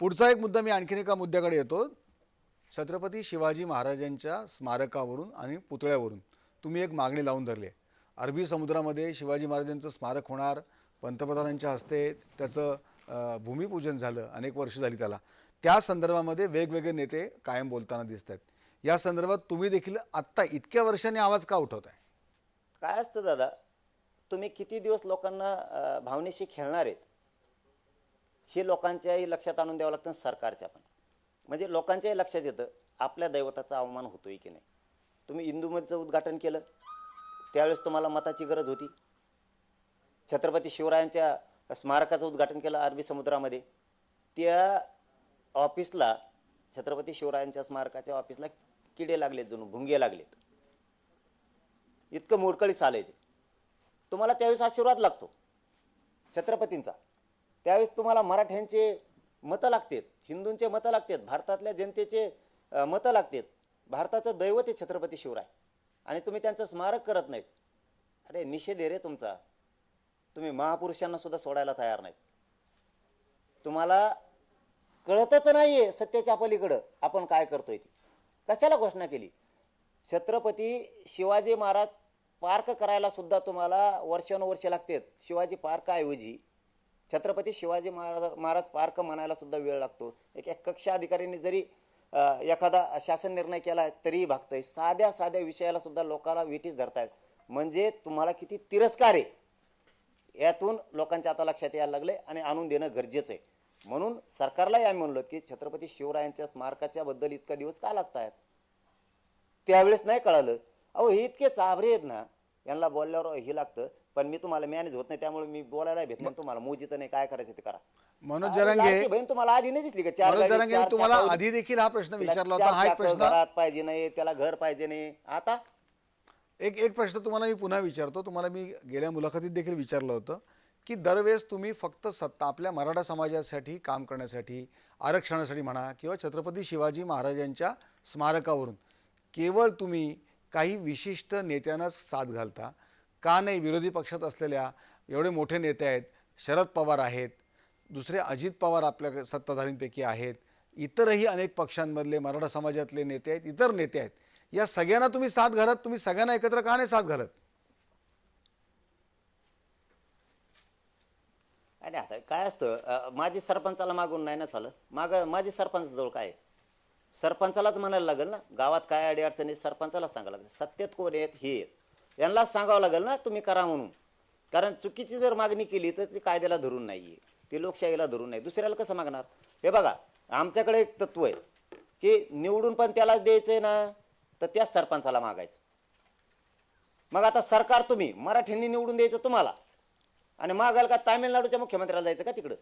पुढचा एक मुद्दा मी आणखीन एका मुद्द्याकडे येतो. छत्रपती शिवाजी महाराजांच्या स्मारकावरून आणि पुतळ्यावरून तुम्ही एक मागणी लावून धरली आहे. अरबी समुद्रामध्ये शिवाजी महाराजांचं स्मारक होणार पंतप्रधानांच्या हस्ते त्याचं भूमिपूजन झालं अनेक वर्ष झाली त्याला. त्या संदर्भामध्ये वेगवेगळे नेते कायम बोलताना दिसत आहेत. या संदर्भात तुम्ही देखील आत्ता इतक्या वर्षांनी आवाज का उठवत आहे काय असतं दादा? तुम्ही किती दिवस लोकांना भावनेशी खेळणार आहेत? हे लोकांच्याही लक्षात आणून द्यावं लागतं सरकारच्या पण. म्हणजे लोकांच्याही लक्षात येतं आपल्या दैवताचा अवमान होतोय की नाही. तुम्ही हिंदूमधचं उद्घाटन केलं त्यावेळेस तुम्हाला मताची गरज होती. छत्रपती शिवरायांच्या स्मारकाचं उद्घाटन केलं अरबी समुद्रामध्ये. त्या ऑफिसला छत्रपती शिवरायांच्या स्मारकाच्या ऑफिसला किडे लागलेत जणू भुंगे लागलेत. इतकं मोडकळीस आलंय ते. तुम्हाला त्यावेळेस आशीर्वाद लागतो छत्रपतींचा. त्यावेळेस तुम्हाला मराठ्यांचे मतं लागतात हिंदूंचे मतं लागतात भारतातल्या जनतेचे मतं लागतात. भारताचं दैवत आहे छत्रपती शिवराय. आणि तुम्ही त्यांचं स्मारक करत नाहीत. अरे निषेध आहे रे तुमचा. तुम्ही महापुरुषांना सुद्धा सोडायला तयार नाहीत. तुम्हाला कळतच आहे सत्याच्या पलीकडं आपण काय करतोय ती. कशाला घोषणा केली? छत्रपती शिवाजी महाराज पार्क करायला सुद्धा तुम्हाला वर्षानुवर्षे लागतात. शिवाजी पार्काऐवजी छत्रपती शिवाजी महाराज महाराज पार्क म्हणायला सुद्धा वेळ लागतो. एक एक कक्षा अधिकाऱ्यांनी जरी एखादा शासन निर्णय केला तरीही भागतंय. साध्या साध्या विषयाला सुद्धा लोकांना विटीस धरतायत. म्हणजे तुम्हाला किती तिरस्कार आहे यातून लोकांच्या आता लक्षात यायला लागले आणि आणून देणं गरजेचं आहे. म्हणून सरकारलाही आम्ही म्हणलो की छत्रपती शिवरायांच्या स्मारकाच्या बद्दल इतका दिवस का लागतायत? त्यावेळेस नाही कळालं. अहो हे इतके चाभरे आहेत ना यांना बोलल्यावर हे लागतं. पण मी तुम्हाला मॅनेज होत नाही त्यामुळे मी बोलायला भेट नाही. तुम्हाला मोजित नाही काय करायचं ते करा. मनोज अरे जरांगे लाडकी बहीण तुम्हाला आधी नाही दिसली का? चार मनोज गाडी, जरांगे चार तुम्हाला आधी देखील हा प्रश्न तिला विचारला होता चार हा एक चाकं प्रश्न घरात पाहिजे नाही त्याला घर पाहिजे नाही. आता? एक एक प्रश्न तुम्हाला मी पुन्हा विचारतो. तुम्हाला मी गेल्या मुलाखतीत देखील विचारलं होतं की दरवेळेस तुम्ही फक्त सत्ता आपल्या मराठा समाजासाठी काम करण्यासाठी आरक्षणासाठी म्हणा किंवा छत्रपती शिवाजी महाराजांच्या स्मारकावरून केवळ तुम्ही काही विशिष्ट नेत्यांनाच साथ घालता का नाही विरोधी पक्षात असलेल्या एवढे मोठे नेते आहेत? शरद पवार आहेत. दुसरे अजित पवार आपल्या सत्ताधारींपैकी आहेत. इतरही अनेक पक्षांमधले मराठा समाजातले नेते आहेत इतर नेते आहेत. या सगळ्यांना तुम्ही साथ घालत तुम्ही सगळ्यांना एकत्र का नाही साथ घालत? अरे आता काय असतं अं, माझी सरपंचाला मागून नाही ना चालत? माग माझी सरपंचाजवळ काय आहे? सरपंचालाच म्हणायला लागेल ना गावात काय अडी अडचणी सरपंचाला सांगायला लागेल. सत्तेत कोण आहेत हे आहेत. यांनाच सांगावं लागेल ना तुम्ही करा म्हणून. कारण चुकीची जर मागणी केली तर ती कायद्याला धरून नाही आहे ती लोकशाहीला धरून नाही. दुसऱ्याला कसं मागणार? हे बघा आमच्याकडे एक तत्व आहे की निवडून पण त्यालाच द्यायचं आहे ना तर त्याच सरपंचाला मागायचं. मग आता सरकार तुम्ही मराठ्यांनी निवडून द्यायचं तुम्हाला. आणि मागाल का तामिळनाडूच्या मुख्यमंत्र्याला जायचं का तिकडं?